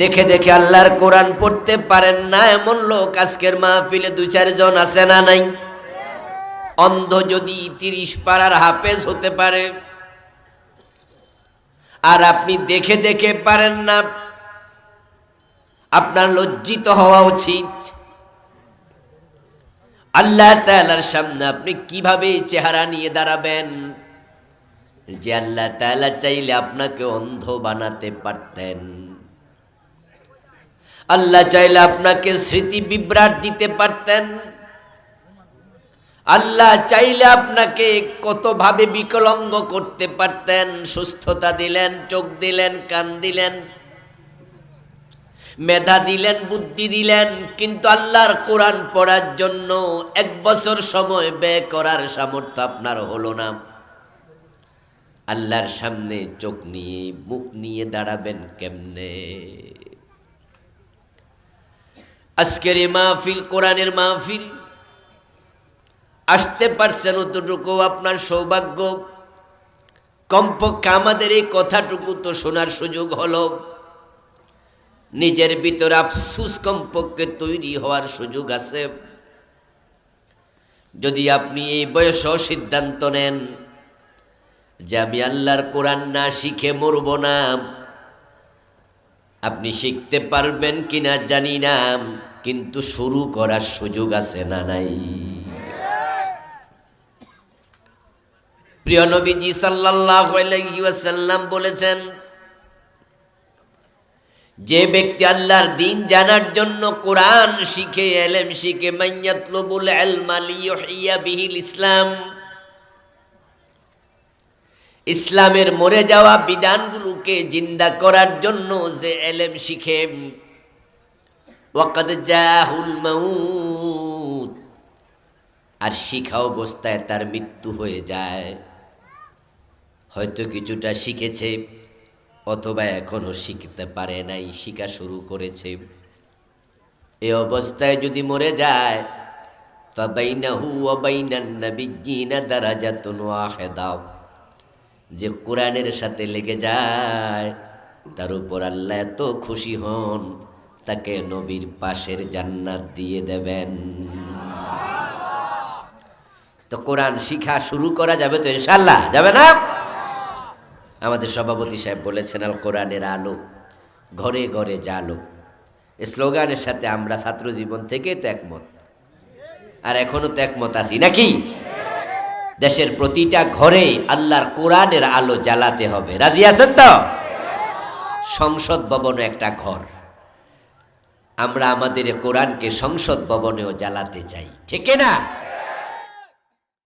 দেখে দেখে আল্লাহর কোরআন পড়তে পারেন না, এমন লোক আজকের মাহফিলে দু চারজন আছে না নাই? অন্ধ যদি তিরিশ পাড়ার হাফেজ হতে পারে, আর আপনি দেখে দেখে পারেন না, আপনার লজ্জিত হওয়া উচিত। আল্লাহ তাআলার সামনে আপনি কীভাবে চেহারা নিয়ে দাঁড়াবেন? যে আল্লাহ তালা চাইলে আপনাকে অন্ধ বানাতে পারতেন। আল্লাহ চাইলে আপনাকে স্মৃতি বিভ্রাট দিতে পারতেন। আল্লাহ চাইলে আপনাকে কতভাবে বিকলঙ্গ করতে পারতেন, সুস্থতা দিলেন, চোখ দিলেন, কান দিলেন, মেধা দিলেন, বুদ্ধি দিলেন, কিন্তু আল্লাহর কোরআন পড়ার জন্য এক বছর সময় ব্যয় করার সামর্থ্য আপনার হলো না। আল্লাহর সামনে চোখ নিয়ে, মুখ নিয়ে দাঁড়াবেন কেমনে? আজকের এই মাহফিল, কোরআনের মাহফিল। আসতে পারছেন অতটুকু আপনার সৌভাগ্য। কমপক্ষে আমাদের এই কথাটুকু তো শোনার সুযোগ হলো। নিজের ভিতর আফসুস কমপক্ষে তৈরি হওয়ার সুযোগ আছে। যদি আপনি এই বয়সও সিদ্ধান্ত নেন যে আমি আল্লাহর কোরআন না শিখে মরব না আপনি শিখতে পারবেন কিনা জানি না, কিন্তু শুরু করার সুযোগ আছে না নাই। প্রিয় নবীজি ওয়াসাল্লাম বলেছেন, যে ব্যক্তি আল্লাহর দিন জানার জন্য কোরআন শিখে, এলেম শিখে, মাইয়াতলুবুল লিয়ুহিয়া বিহিল ইসলাম ইসলামের মরে যাওয়া বিধানগুলোকে জিন্দা করার জন্য যে এলেম শিখে। জাহুল আর শিখা অবস্থায় তার মৃত্যু হয়ে যায়। হয়তো কিছুটা শিখেছে, অথবা এখনও শিখতে পারে নাই, শিখা শুরু করেছে। এ অবস্থায় যদি মরে যায়, ফাবাইনাহু ওয়া বাইনান নাবিয়্যিনা দারাজাতুন ওয়াহিদা। যে কোরআনের সাথে লেগে যায়, তার উপর আল্লাহ এত খুশি হন, তাকে নবীর পাশের জান্নাত দিয়ে দেবেন। তো কোরআন শিখা শুরু করা যাবে তো ইনশাল্লাহ যাবে না? আমাদের সভাপতি সাহেব বলেছেন, আল কোরআনের আলো, ঘরে ঘরে জালো। স্লোগানের সাথে আমরা ছাত্র জীবন থেকে তো একমত। আর এখনও তো একমত আছি, নাকি? দেশের প্রতিটা ঘরে আল্লাহর কোরআনের আলো জ্বালাতে হবে। রাজি আছেন তো? সংসদ ভবনে একটা ঘর। আমরা আমাদের কোরআনকে সংসদ ভবনেও জ্বালাতে চাই। ঠিক না?